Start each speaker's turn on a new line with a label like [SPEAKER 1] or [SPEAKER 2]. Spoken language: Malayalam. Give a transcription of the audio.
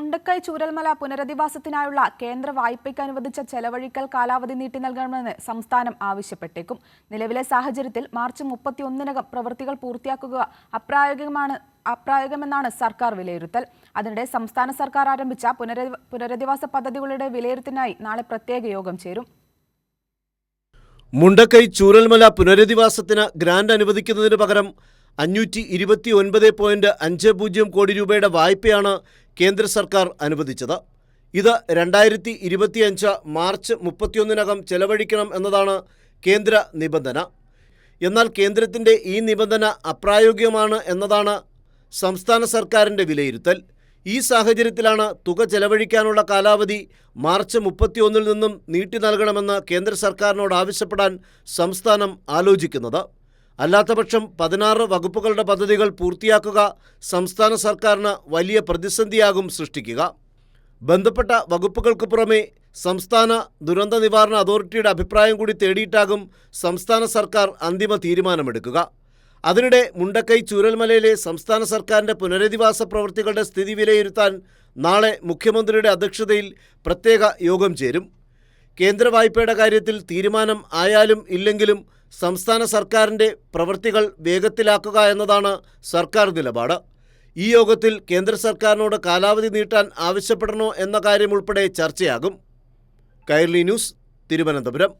[SPEAKER 1] മുണ്ടക്കൈ ചൂരൽമല പുനരധിവാസത്തിനായുള്ള കേന്ദ്ര വായ്പയ്ക്ക് അനുവദിച്ച ചെലവഴിക്കൽ കാലാവധി നീട്ടി നൽകണമെന്ന് സംസ്ഥാനം ആവശ്യപ്പെട്ടേക്കും. നിലവിലെ സാഹചര്യത്തിൽ മാർച്ച് മുപ്പത്തിയൊന്നിനകം പ്രവൃത്തികൾ പൂർത്തിയാക്കുക അപ്രായോഗികമാണ് അപ്രായോഗികമെന്നാണ് സർക്കാർ വിലയിരുത്തൽ. അതിനിടെ സംസ്ഥാന സർക്കാർ ആരംഭിച്ച പുനരധിവാസ പദ്ധതികളുടെ വിലയിരുത്തിനായി നാളെ പ്രത്യേക യോഗം ചേരും.
[SPEAKER 2] മുണ്ടക്കൈ ചൂരൽമല പുനരധിവാസത്തിന് ഗ്രാന്റ് അനുവദിക്കുന്നതിന് പകരം അഞ്ഞൂറ്റി ഇരുപത്തി ഒൻപത് പോയിന്റ് അഞ്ച് പൂജ്യം കോടി രൂപയുടെ വായ്പയാണ് കേന്ദ്ര സർക്കാർ അനുവദിച്ചത്. ഇത് രണ്ടായിരത്തി ഇരുപത്തിയഞ്ച് മാർച്ച് മുപ്പത്തിയൊന്നിനകം ചെലവഴിക്കണം എന്നതാണ് കേന്ദ്ര നിബന്ധന. എന്നാൽ കേന്ദ്രത്തിന്റെ ഈ നിബന്ധന അപ്രായോഗികമാണ് എന്നതാണ് സംസ്ഥാന സർക്കാരിന്റെ വിലയിരുത്തൽ. ഈ സാഹചര്യത്തിലാണ് തുക ചെലവഴിക്കാനുള്ള കാലാവധി മാർച്ച് മുപ്പത്തിയൊന്നിൽ നിന്നും നീട്ടി നൽകണമെന്ന് കേന്ദ്ര സർക്കാരിനോട് ആവശ്യപ്പെടാൻ സംസ്ഥാനം ആലോചിക്കുന്നത്. അല്ലാത്തപക്ഷം പതിനാറ് വകുപ്പുകളുടെ പദ്ധതികൾ പൂർത്തിയാക്കുക സംസ്ഥാന സർക്കാരിന് വലിയ പ്രതിസന്ധിയാകും സൃഷ്ടിക്കുക. ബന്ധപ്പെട്ട വകുപ്പുകൾക്ക് പുറമെ സംസ്ഥാന ദുരന്ത നിവാരണ അതോറിറ്റിയുടെ അഭിപ്രായം കൂടി തേടിയിട്ടാകും സംസ്ഥാന സർക്കാർ അന്തിമ തീരുമാനമെടുക്കുക. അതിനിടെ മുണ്ടക്കൈ ചൂരൽമലയിലെ സംസ്ഥാന സർക്കാരിന്റെ പുനരധിവാസ പ്രവൃത്തികളുടെ സ്ഥിതി വിലയിരുത്താൻ നാളെ മുഖ്യമന്ത്രിയുടെ അധ്യക്ഷതയിൽ പ്രത്യേക യോഗം ചേരും. കേന്ദ്ര വായ്പയുടെ കാര്യത്തിൽ തീരുമാനം ആയാലും ഇല്ലെങ്കിലും സംസ്ഥാന സർക്കാരിന്റെ പ്രവൃത്തികൾ വേഗത്തിലാക്കുക എന്നതാണ് സർക്കാർ നിലപാട്. ഈ യോഗത്തിൽ കേന്ദ്ര സർക്കാരിനോട് കാലാവധി നീട്ടാൻ ആവശ്യപ്പെടണോ എന്ന കാര്യമുൾപ്പെടെ ചർച്ചയാകും. കൈർലി ന്യൂസ് തിരുവനന്തപുരം.